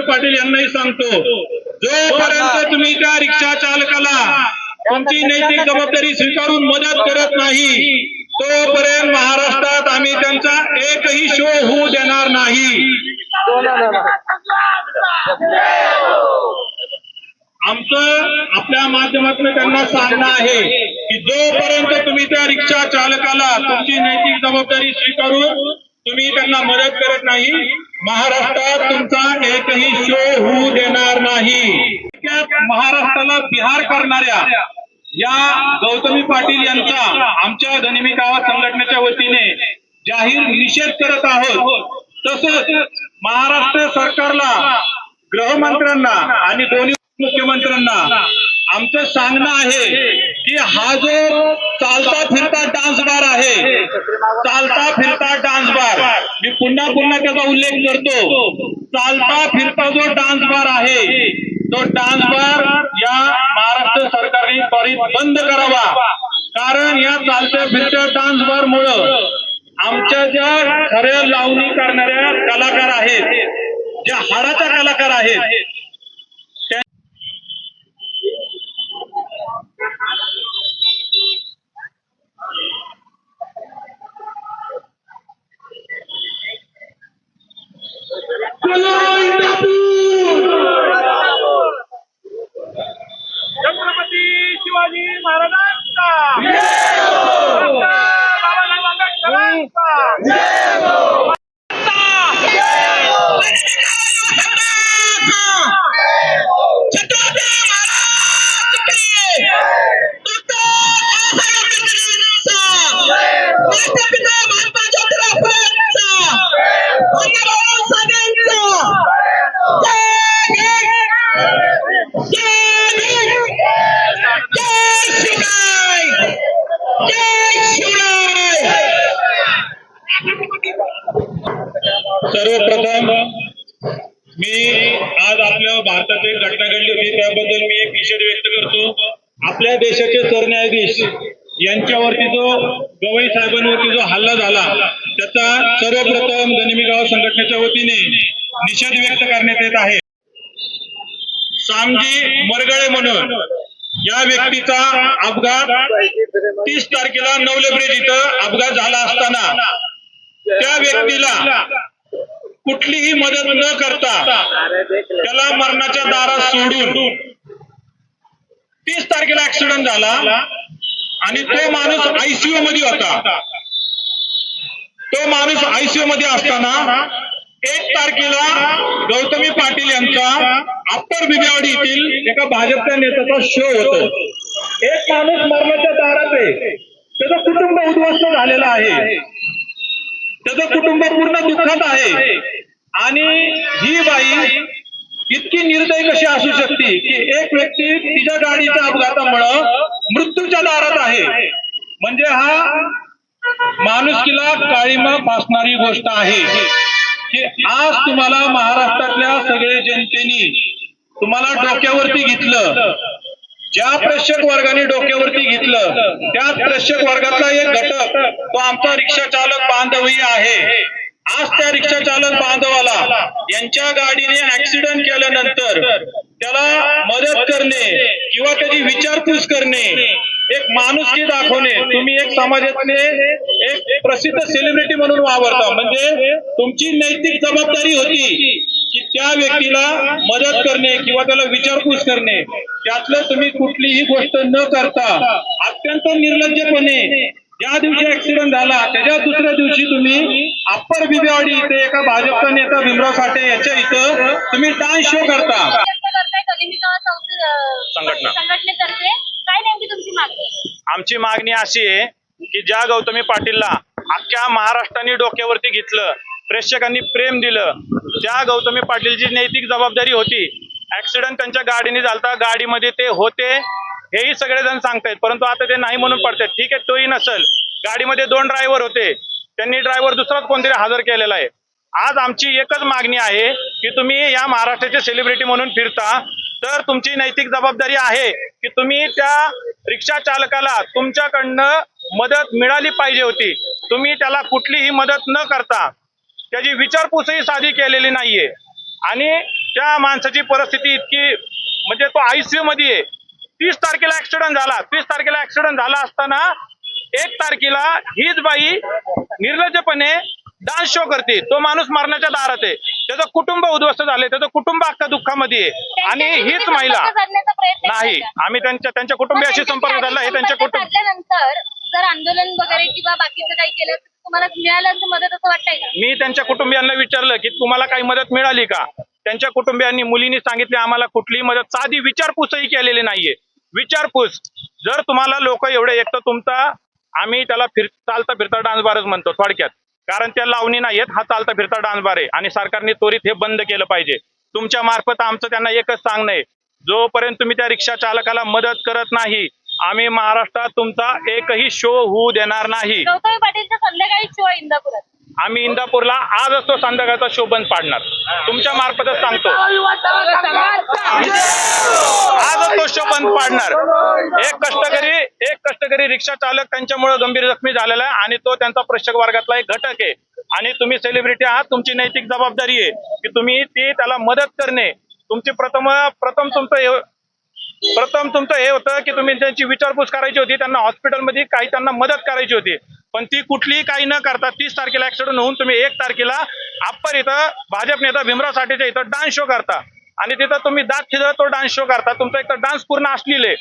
सरकारलाही पाटील यांनाही सांगतो जोपर्यंत तुम्ही त्या रिक्षा चालकाला तुमची नैतिक जबाबदारी स्वीकारून मदत करत नाही तोपर्यंत महाराष्ट्रात आम्ही त्यांचा एकही शो होऊ देणार नाही. आमचं आपल्या माध्यमातून त्यांना सांगणं आहे की जोपर्यंत तुम्ही त्या रिक्षा चालकाला तुमची नैतिक जबाबदारी स्वीकारून तुम्ही त्यांना मदत करत नाही महाराष्ट्रात तुमचा एकही शो होऊ देणार नाही. महाराष्ट्राला बिहार करणाऱ्या या गौतमी पाटील यांचा आमच्या धनिमिकावा गावात संघटनेच्या वतीने जाहीर निषेध करत आहोत. तसंच महाराष्ट्र सरकारला गृहमंत्र्यांना आणि दोन्ही मुख्यमंत्र्यांना आमचं सांगणं आहे की हा जो चालता फिरता डान्स बार आहे चालता फिरता डान्स बार मी पुन्हा पुन्हा त्याचा उल्लेख करतो. चालता फिरता जो डान्स बार आहे तो डान्स बार या महाराष्ट्र सरकारने त्वरित बंद करावा. कारण या चालत्या फिरत्या डान्स बार मुळे आमच्या ज्या खऱ्या लावणी करणाऱ्या कलाकार आहेत ज्या हाडाच्या कलाकार आहेत सर्वप्रथम मी आज आपल्या भारतात एक घटना घडली होती त्याबद्दल मी एक निषेध व्यक्त करतो. आपल्या देशाचे सरन्यायाधीश यांच्यावरती जो गवई साहेबांवरती जो हल्ला झाला त्याचा सर्वप्रथम गनिमीगाव संघटनेच्या वतीने निषेध व्यक्त करण्यात येत आहे. सामजी मरगळे म्हणून या व्यक्तीचा अपघात तीस तारखेला नवले ब्रिज इथं अपघात झाला असताना त्या व्यक्तीला कुठलीही मदत न करता त्याला मरणाच्या दारात सोडून तीस तारखेला ऍक्सिडेंट झाला आणि तो माणूस आयसीयू मध्ये होता. तो माणूस आयसीयू मध्ये असताना एक तारखेला गौतमी पाटील यांचा अप्पर बिबेवाडी येथील एका भाजपच्या नेत्याचा शो होतो. एक माणूस मरणाच्या दारात आहे. त्याचं कुटुंब उद्ध्वस्त झालेलं आहे. त्याचं कुटुंब पूर्ण दुःखात आहे. आणि ही बाई इतकी निर्दयी कशी असू शकते की एक व्यक्ती तिच्या गाडीच्या अपघातामुळं मृत्यूच्या दारात आहे? म्हणजे हा माणुसकीला काळीमा फासणारी गोष्ट आहे. की आज तुम्हाला महाराष्ट्रातल्या सगळे जनतेनी तुम्हाला डोक्यावरती घेतलं. ज्या प्रेक्षक वर्गाने डोक्यावरती घेतलं त्या प्रेक्षक वर्गातला एक घटक तो आमचा रिक्षा चालक बांधवही आहे. आज त्या रिक्षा चालक बांधवाला यांच्या गाडीने ऍक्सिडेंट केल्यानंतर त्याला मदत करणे किंवा त्याची विचारपूस करणे एक माणुसकी दाखवणे तुम्ही एक समाजातले एक प्रसिद्ध सेलिब्रिटी म्हणून वावरता. म्हणजे तुमची नैतिक जबाबदारी होती. की त्या व्यक्तीला मदत करणे किंवा त्याला विचारपूस करणे त्यातलं तुम्ही कुठलीही गोष्ट न करता अत्यंत निर्लज्जपणे ज्या दिवशी ऍक्सिडेंट झाला त्याच्या दुसऱ्या दिवशी तुम्ही अप्पर बिबेवाडी इथे एका भाजपचा नेता भीमराव साठे याच्या इथं तुम्ही डान्स शो करता संघटना. संघटनेतर्फे काय नेमकी तुमची मागणी आहे? आमची मागणी अशी आहे की ज्या गौतमी पाटीलला अख्ख्या महाराष्ट्राने डोक्यावरती घेतलं प्रेक्षकांनी प्रेम दिलं. त्या गौतमी पाटीलची नैतिक जबाबदारी होती. ऍक्सिडेंट त्यांच्या गाडीने झालता. गाडीमध्ये ते होते. हेही सगळेजण सांगतायत. परंतु आता ते नाही म्हणून पडतात ठीक आहे तोही नसल. गाडीमध्ये दोन ड्रायव्हर होते. त्यांनी ड्रायव्हर दुसराच कोणतरी हजर केलेला आहे. आज आमची एकच मागणी आहे की तुम्ही या महाराष्ट्राचे सेलिब्रिटी म्हणून फिरता. तर तुमची नैतिक जबाबदारी आहे की तुम्ही त्या रिक्षा चालकाला तुमच्याकडनं मदत मिळाली पाहिजे होती. तुम्ही त्याला कुठलीही मदत न करता त्याची विचारपूसही साधी केलेली नाहीये. आणि त्या माणसाची परिस्थिती इतकी म्हणजे तो आयसीयू मध्ये आहे. तीस तारखेला ऍक्सिडेंट झाला. तीस तारखेला ऍक्सिडेंट झाला असताना एक तारखेला हीच बाई निर्लज्जपणे डान्स शो करते. तो माणूस मरण्याच्या दारात आहे. त्याचं कुटुंब उद्ध्वस्त झाले त्याचं कुटुंब अख्खा दुःखामध्ये आहे. आणि हीच महिला नाही? आम्ही त्यांच्या त्यांच्या कुटुंबियाशी संपर्क साधला. हे त्यांच्या कुटुंब जर आंदोलन वगैरे किंवा बाकीचं काही केलं तुम्हाला मिळालं असं मदत असं वाटतंय का? मी त्यांच्या कुटुंबियांना विचारलं की तुम्हाला काही मदत मिळाली का? त्यांच्या कुटुंबियांनी मुलींनी सांगितले आम्हाला कुठलीही मदत. साधी विचारपूसही केलेली नाहीये. विचारपूस. जर तुम्हाला लोक एवढे एक तर तुमचा आम्ही त्याला फिर चालता फिरता डान्स बारच म्हणतो थोडक्यात. कारण त्या लावणी नाहीयेत हा चालता फिरता डान्स बार आहे. आणि सरकारने त्वरित हे बंद केलं पाहिजे. तुमच्या मार्फत आमचं त्यांना एकच सांगणं आहे. जोपर्यंत तुम्ही त्या रिक्षा चालकाला मदत करत नाही आम्ही महाराष्ट्रात तुमचा एकही शो होऊ देणार नाही. गौतमी पाटीलचा संध्याकाळी शो आहे इंदापुरात. आम्ही इंदापूरला आजच तो संध्याकाळचा शो बंद पाडणार. तुमच्या मार्फतच सांगतो. आजच तो शो बंद पाडणार. एक कष्टकरी एक कष्टकरी रिक्षा चालक त्यांच्यामुळे गंभीर जखमी झालेला आहे आणि तो त्यांचा प्रेक्षक वर्गातला एक घटक आहे. आणि तुम्ही सेलिब्रिटी आहात तुमची नैतिक जबाबदारी आहे की तुम्ही ती त्याला मदत करणे. तुमची प्रथम प्रथम तुमचं प्रथम तुमचं हे होतं की तुम्ही त्यांची विचारपूस करायची होती त्यांना हॉस्पिटलमध्ये काही त्यांना मदत करायची होती. पण ती कुठलीही काही न करता तीस तारखेला ऍक्सिडेंट होऊन तुम्ही एक तारखेला अप्पर इथं भाजप नेता भीमराव साठेच्या इथं डान्स शो करता. आणि तिथं तुम्ही दात खिदळत तो डान्स शो करता. तुमचा एक डान्स पूर्ण असलेल आहे.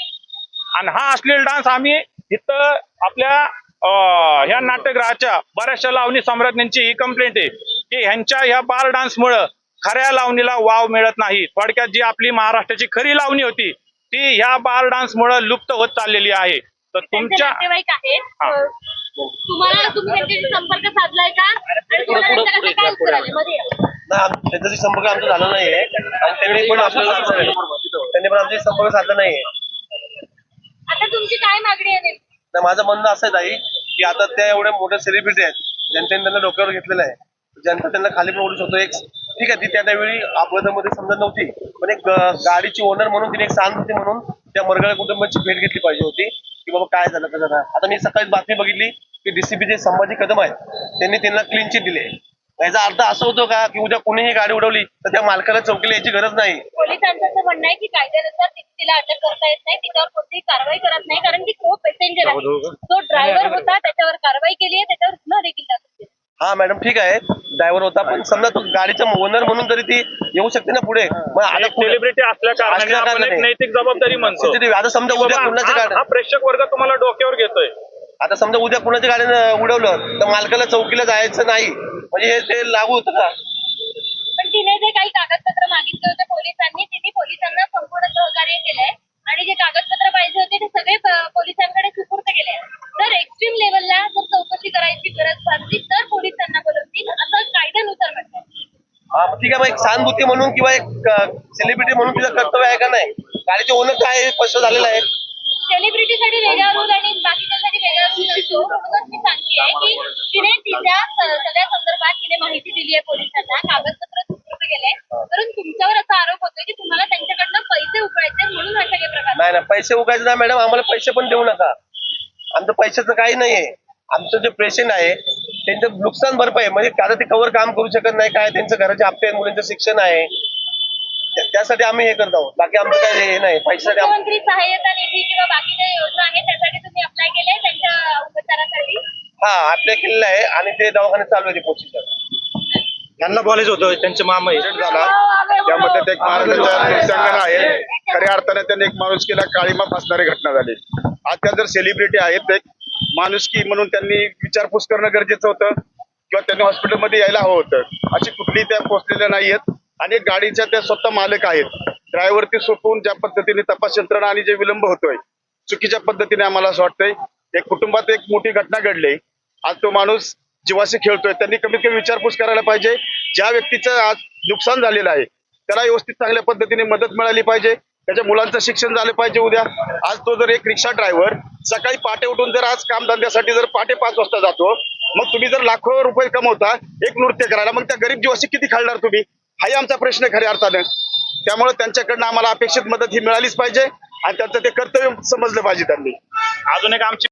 आणि हा असलेला डान्स आम्ही इथं आपल्या ह्या नाट्यगृहाच्या बऱ्याचशा लावणी सम्राज्ञांची ही कंप्लेंट आहे. की ह्यांच्या ह्या बार डान्समुळं खऱ्या लावणीला वाव मिळत नाही. थोडक्यात जी आपली महाराष्ट्राची खरी लावणी होती ती ह्या बार डान्समुळं लुप्त होत चाललेली आहे. तर तुमच्या नातेवाईक आहेत. हा. अं, तुम्हाला तुम्ही त्यांच्याशी संपर्क साधलाय का? आणि तुम्हाला त्यांच्याकडनं काय उत्तर आले? मध्ये या. नाही आम- त्यांच्याशी संपर्क आमचा झाला नाहीये. आणि त्यांनी पण आपल्याला त्यांनी पण आमच्याशी संपर्क साधला नाहीये. आता तुमची काय मागणी आहे नेमकी? तर माझं म्हणणं असं आहे ताई की आता त्या एवढ्या मोठ्या सेलिब्रिटी आहेत जनतेने त्यांना डोक्यावर घेतलेलं आहे. जनता त्यांना खाली पण ओढू शकतो. एक ठीक आहे ती त्या त्यावेळी अपघातामध्ये समजत नव्हती. पण एक गाडीची ओनर म्हणून तिने एक सहानुभूती म्हणून त्या मरगळ कुटुंबाची भेट घेतली पाहिजे होती. की बाबा काय झालं कसं झालं. आता मी सकाळी बातमी बघितली की डीसीपीचे संभाजी कदम आहेत त्यांनी त्यांना क्लीन चिट दिली. याचा अर्थ असं होतो का की उद्या कोणीही गाडी उडवली तर त्या मालकाला चौकीला यायची गरज नाही. पोलिसांचं असं म्हणणं आहे की कायद्यानुसार ति- तिला अटक करता येत नाही तिच्यावर कोणतीही कारवाई करत नाही कारण की तो पॅसेंजर आहे. जो ड्रायव्हर होता त्याच्यावर कारवाई केली आहे त्याच्यावर गुन्हा देखील हा मॅडम ठीक आहे. ड्रायव्हर होता पण समजा तो गाडीचा ओनर म्हणून तरी ती येऊ शकते ना पुढे मग आता पुढे- सेलिब्रिटी असल्या कारणाने असल्या आपण एक कारणाने. नैतिक जबाबदारी म्हणतो CCTV आता समजा की उद्या बाबा, हा- गाड्या हा प्रेक्षक वर्ग तुम्हाला डोक्यावर घेतोय. आता समजा उद्या कुणाच्या गाडीनं उडवलं तर मालकाला चौकीला जायचं नाही. म्हणजे हे ते लागू होतं का? पण तिने जे काही कागदपत्र मागितले होते पोलिसांनी तिने पोलिसांना संपूर्ण सहकार्य केलंय. आणि जे कागदपत्र पाहिजे होते ते सगळे पोलिसांकडे सुपूर्द केले तर एक्स्ट्रीम लेवलला जर चौकशी करायची गरज भासली तर पोलिसांना बोलवतील असं कायद्यानुसार म्हणतात. ठीक आहे मग एक सहानुभूती म्हणून किंवा एक सेलिब्रिटी म्हणून तिचं कर्तव्य आहे का नाही? गाडीचे ओनर काय स्पष्ट झालेलं आहे. सेलिब्रिटीसाठी वेगळा रूल आणि बाकीच्यांसाठी वेगळा रूल असतो. म्हणूनच मी सांगते की तिने तिच्या सगळ्या संदर्भात तिने माहिती दिली आहे पोलिसांना. कागदपत्र केले परंतु तुमच्यावर असा आरोप होतोय की तुम्हाला त्यांच्याकडनं पैसे उकळायचे म्हणून हा सगळे प्रकार. नाही ना पैसे उगायचे ना मॅडम. आम्हाला पैसे पण देऊ नका. आमचं पैशाचं काही नाहीये. आमचं जे पेशंट आहे त्यांचं नुकसान भरपाई. म्हणजे आता ते कवर काम करू शकत नाही काय त्यांचं घराचे हप्ते आहेत, मुलींचं शिक्षण आहे. त्या- त्यासाठी आम्ही हे करत आहोत. बाकी आमचं काही हे नाही. पैशासाठी आम- मुख्यमंत्री सहाय्यता निधी किंवा बाकीच्या योजना आहेत त्यासाठी तुम्ही अप्लाय केले त्यांच्या उपचारासाठी? हा आपल्या केलेलं आहे आणि ते दवाखाने चालू आहे प्रोसिजर यांना बोलायचं होतं त्यांचे मामा झाला. त्यामध्ये ते एक आहे. खऱ्या अर्थाने त्यांनी एक माणुसकीला काळीमा फासणारी घटना झाली. आज त्या जर सेलिब्रिटी आहेत एक माणुसकी म्हणून त्यांनी विचारपूस करणं गरजेचं होतं किंवा त्यांनी हॉस्पिटलमध्ये यायला हवं होतं. अशी कुठली त्या पोहोचलेल्या नाहीयेत आणि गाडीच्या त्या स्वतः मालक आहेत. ड्रायव्हरती सोपवून ज्या पद्धतीने तपास यंत्रणा आणि जे विलंब होतोय चुकीच्या पद्धतीने आम्हाला असं वाटतंय. एक कुटुंबात एक मोठी घटना घडली. आज तो माणूस जीवाशी खेळतोय त्यांनी कमीत कमी विचारपूस करायला पाहिजे. ज्या व्यक्तीचं आज नुकसान झालेलं आहे त्याला व्यवस्थित चांगल्या पद्धतीने मदत मिळाली पाहिजे. त्याच्या मुलांचं शिक्षण झालं पाहिजे उद्या. आज तो जर एक रिक्षा ड्रायव्हर सकाळी पाटे उठून जर आज कामधंद्यासाठी जर पहाटे पाच वाजता जातो मग तुम्ही जर लाखो रुपये कमवता एक नृत्य करायला मग त्या गरीब जीवाशी किती खालणार तुम्ही? हाही आमचा प्रश्न खऱ्या अर्थानं. त्यामुळे त्यांच्याकडनं आम्हाला अपेक्षित मदत ही मिळालीच पाहिजे आणि त्यांचं ते कर्तव्य समजलं पाहिजे त्यांनी. अजून एक आमची